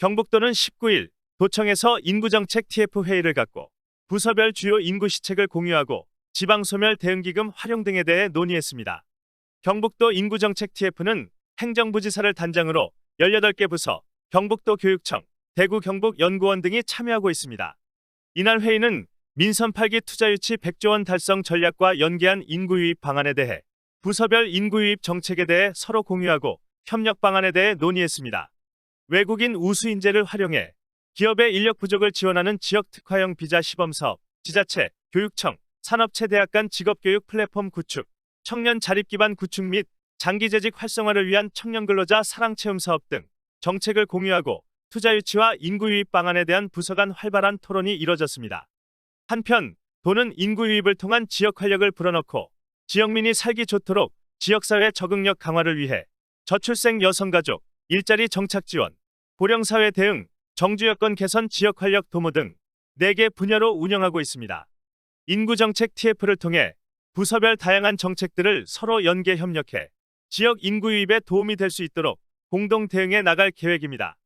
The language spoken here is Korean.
경북도는 19일 도청에서 인구정책 TF 회의를 갖고 부서별 주요 인구 시책을 공유하고 지방소멸 대응기금 활용 등에 대해 논의했습니다. 경북도 인구정책 TF는 행정부지사를 단장으로 18개 부서, 경북도 교육청, 대구 경북연구원 등이 참여하고 있습니다. 이날 회의는 민선 8기 투자 유치 100조 원 달성 전략과 연계한 인구 유입 방안에 대해 부서별 인구 유입 정책에 대해 서로 공유하고 협력 방안에 대해 논의했습니다. 외국인 우수 인재를 활용해 기업의 인력 부족을 지원하는 지역 특화형 비자 시범 사업, 지자체, 교육청, 산업체 대학 간 직업교육 플랫폼 구축, 청년 자립 기반 구축 및 장기 재직 활성화를 위한 청년 근로자 사랑 체험 사업 등 정책을 공유하고 투자 유치와 인구 유입 방안에 대한 부서 간 활발한 토론이 이뤄졌습니다. 한편 도는 인구 유입을 통한 지역 활력을 불어넣고 지역민이 살기 좋도록 지역사회 적응력 강화를 위해 저출생 여성가족, 일자리 정착 지원, 고령사회 대응, 정주여건 개선 지역 활력 도모 등 4개 분야로 운영하고 있습니다. 인구정책 TF를 통해 부서별 다양한 정책들을 서로 연계 협력해 지역 인구 유입에 도움이 될 수 있도록 공동 대응해 나갈 계획입니다.